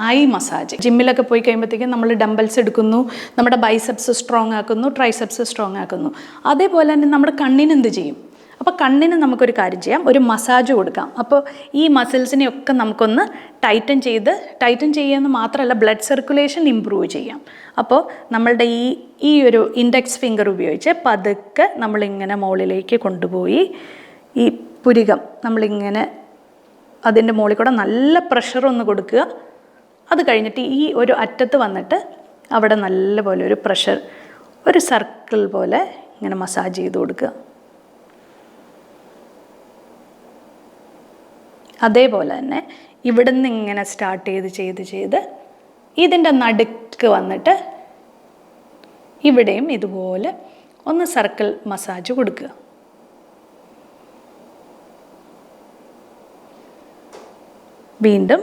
I massage. ജിമ്മിലൊക്കെ പോയി കഴിയുമ്പോഴത്തേക്കും നമ്മൾ ഡംബൽസ് എടുക്കുന്നു നമ്മുടെ ബൈസെപ്സ് സ്ട്രോങ് ആക്കുന്നു ട്രൈസെപ്സ് സ്ട്രോങ് ആക്കുന്നു. അതേപോലെ തന്നെ നമ്മുടെ കണ്ണിന് എന്ത് ചെയ്യും? അപ്പോൾ കണ്ണിന് നമുക്കൊരു കാര്യം ചെയ്യാം ഒരു മസാജ് കൊടുക്കാം. അപ്പോൾ ഈ മസിൽസിനെയൊക്കെ നമുക്കൊന്ന് ടൈറ്റൻ ചെയ്ത് ടൈറ്റൻ ചെയ്യുമെന്ന് മാത്രമല്ല ബ്ലഡ് സർക്കുലേഷൻ ഇമ്പ്രൂവ് ചെയ്യാം. അപ്പോൾ നമ്മളുടെ ഈ ഈ ഒരു ഇൻഡെക്സ് ഫിംഗർ ഉപയോഗിച്ച് പതുക്കെ നമ്മളിങ്ങനെ മുകളിലേക്ക് കൊണ്ടുപോയി ഈ പുരികം നമ്മളിങ്ങനെ അതിന്റെ മുകളിൽ കൂടെ നല്ല പ്രഷർ ഒന്ന് കൊടുക്കുക. അത് കഴിഞ്ഞിട്ട് ഈ ഒരു അറ്റത്ത് വന്നിട്ട് അവിടെ നല്ലപോലെ ഒരു പ്രഷർ ഒരു സർക്കിൾ പോലെ ഇങ്ങനെ മസാജ് ചെയ്ത് കൊടുക്കുക. അതേപോലെ തന്നെ ഇവിടുന്ന് ഇങ്ങനെ സ്റ്റാർട്ട് ചെയ്ത് ചെയ്ത് ചെയ്ത് ഇതിന്റെ നടുക്ക് വന്നിട്ട് ഇവിടെയും ഇതുപോലെ ഒന്ന് സർക്കിൾ മസാജ് കൊടുക്കുക. വീണ്ടും